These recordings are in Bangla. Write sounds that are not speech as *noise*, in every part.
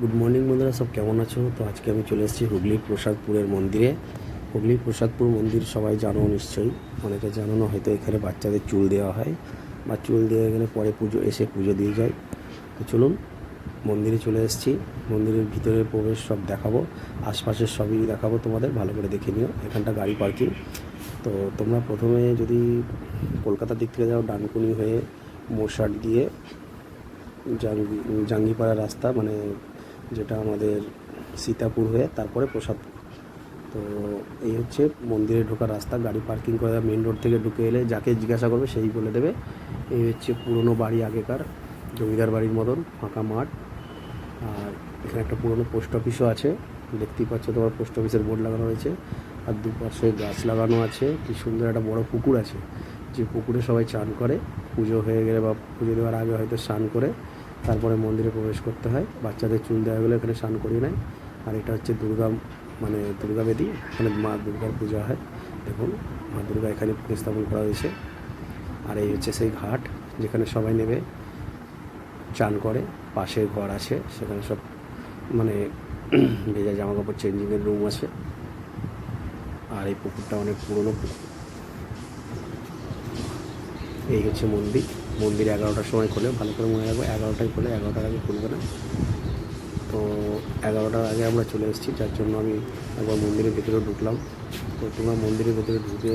গুড মর্নিং বন্ধুরা সব কেমন আছো? তো আজকে আমি চলে এসেছি হুগলির প্রসাদপুরের মন্দিরে। হুগলির প্রসাদপুর মন্দির সবাই জানো নিশ্চয়ই। অনেকে জানো না হয়তো এখানে বাচ্চাদের চুল দেওয়া হয় বা চুল দিয়ে গেলে পরে পুজো, এসে পুজো দিয়ে যায়। তো চলুন, মন্দিরে চলে এসেছি। মন্দিরের ভিতরে প্রবেশ সব দেখাবো। আশপাশের সবই দেখাবো তোমাদের, ভালো করে দেখে নিও। এখানটা গাড়ি পার্কিং। তো তোমরা প্রথমে যদি কলকাতার দিক থেকে যাও, ডানকুনি হয়ে মোরসাট দিয়ে জাঙ্গি, জাঙ্গিপাড়া রাস্তা মানে যেটা আমাদের সীতাপুর হয়ে তারপরে প্রসাদপুর। তো এই হচ্ছে মন্দিরে ঢোকার রাস্তা, গাড়ি পার্কিং করে মেন রোড থেকে ঢুকে এলে যাকে জিজ্ঞাসা করবে সেই বলে দেবে। এই হচ্ছে পুরনো বাড়ি আগেকার, জমিদার বাড়ির মতন, ফাঁকা মাঠ। আর এখানে একটা পুরনো পোস্ট অফিসও আছে, দেখতেই পাচ্ছ তোমার পোস্ট অফিসের বোর্ড লাগানো রয়েছে। আর দুপাশে গাছ লাগানো আছে, কি সুন্দর একটা বড় পুকুর আছে। যে পুকুরে সবাই চান করে, পুজো হয়ে গেলে বা পুজো দেওয়ার আগে হয়তো স্নান করে। তারপরে মন্দিরে প্রবেশ করতে হয়। বাচ্চাদের চুল দেওয়া গেলে এখানে স্নান করিয়ে নেয়। আর এটা হচ্ছে দুর্গা মানে দুর্গা বেদি। এখানে মা দুর্গার পূজা হয়। দেখুন, মা দুর্গা এখানে স্থাপন করা হয়েছে। আর এই হচ্ছে সেই ঘাট, যেখানে সবাই নেবে, চান করে। পাশে ঘর আছে, সেখানে সব মানে *clears throat* ভেজা জামা কাপড় চেঞ্জিংয়ের রুম আছে। আর এই পুকুরটা অনেক পুরনো পুকুর। এই হচ্ছে মন্দির। মন্দির এগারোটার সময় খোলে, ভালো করে মনে রাখব, এগারোটায় খোলে, এগারোটার আগে খুলবে না। তো এগারোটার আগে আমরা চলে এসেছি, যার জন্য আমি একবার মন্দিরের ভেতরে ঢুকলাম। তো তোমরা মন্দিরের ভেতরে ঢুকে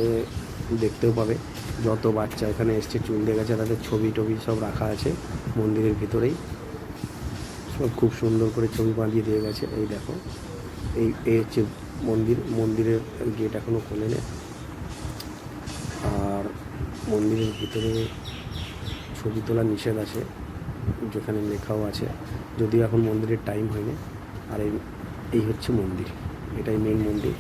দেখতেও পাবে, যত বাচ্চা এখানে এসছে, চুল দিয়ে গেছে, তাদের ছবি টবি সব রাখা আছে মন্দিরের ভিতরেই। সব খুব সুন্দর করে ছবি বাঁধিয়ে দিয়ে গেছে, এই দেখো। এই এই হচ্ছে মন্দির, মন্দিরের গেট এখনও খোলেনি। আর মন্দিরের ভিতরে ছবি তোলা নিষেধ আছে যেখানে লেখাও আছে। যদিও এখন মন্দিরের টাইম হয়নি আর এই এই হচ্ছে মন্দির। এটাই মেন মন্দির।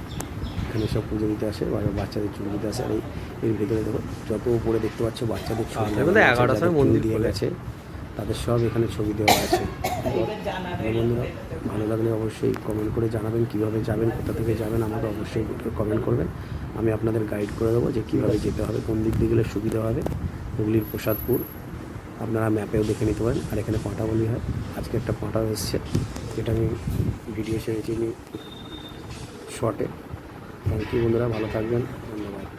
এখানে সব পুজো দিতে আসে বা বাচ্চাদের চুল দিতে আসে আর এই এর ভিতরে দেখো যত উপরে দেখতে পাচ্ছ বাচ্চাদের ছবি আচ্ছা, আছে, 11টার যাদের সময় চুল মন্দির দিয়ে গেছে তাদের সব এখানে ছবি দেওয়া আছে। বন্ধুরা ভালো লাগলে অবশ্যই কমেন্ট করে জানাবেন কীভাবে যাবেন কোথা থেকে যাবেন আমাকে অবশ্যই কমেন্ট করবেন। আমি আপনাদের গাইড করে দেবো যে কীভাবে যেতে হবে কোন দিক দিয়ে গেলে সুবিধা হবে। হুগলির প্রসাদপুর। আপনারা ম্যাপেও দেখে নিতে পারেন। আর এখানে পাঁটা বলি হয়। আজকে একটা পাঁটা এসছে। যেটা আমি ভিডিও ছেড়েছি শর্টে। থ্যাংক ইউ বন্ধুরা, ভালো থাকবেন। ধন্যবাদ।